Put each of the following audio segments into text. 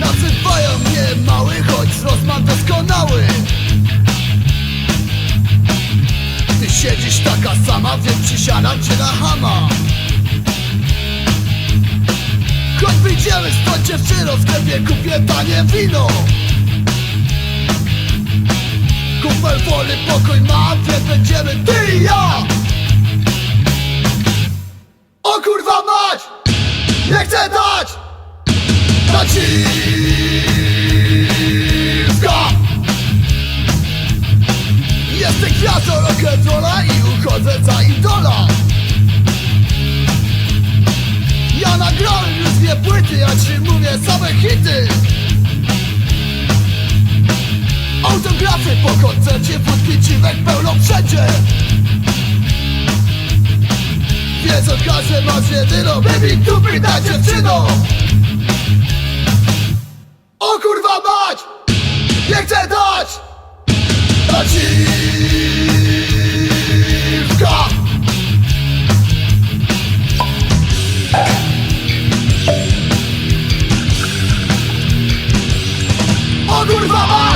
Nazywają mnie mały, choć mam doskonały. Ty siedzisz taka sama, więc przysiadam cię na hama. Choć wyjdziemy stąd dziewczyno, w sklepie kupię tanie wino Kupel wolny pokój mam, więc będziemy ty i ja O kurwa mać! Nie chcę dać! Naciska Jestem gwiazdą rock'n'rolla i uchodzę za idola Ja nagrałem już dwie płyty, a ci mówię same hity Autografy po koncercie, wódki dziwek pełno wszędzie Wiedzą każdy masz jedyną, baby tupy ta dziewczyną o kurwa mać! Nie chcę dać! Naciwka! O kurwa mać!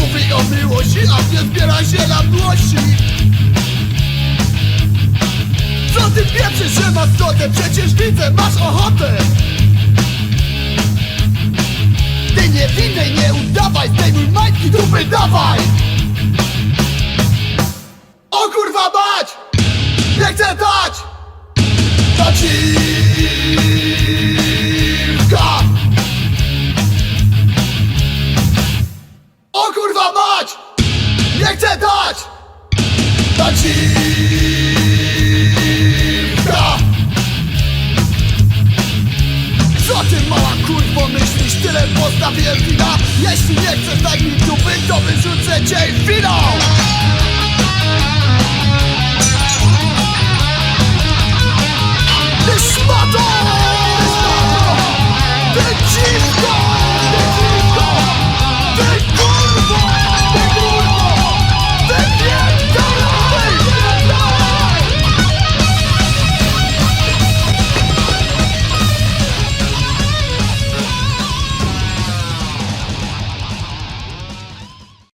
Mówi o miłości, a nie zbiera się na Co ty pieprzysz, że masz zgodę? Przecież widzę, masz ochotę. Ty niewinnej nie udawaj, zdejmuj majtki, dupy dawaj Nie chcę dać! Naciwka Co ty mała kurwo myślisz? Tyle postawiłem wina Jeśli nie chcesz daj mi dupy, to wyrzucę cię w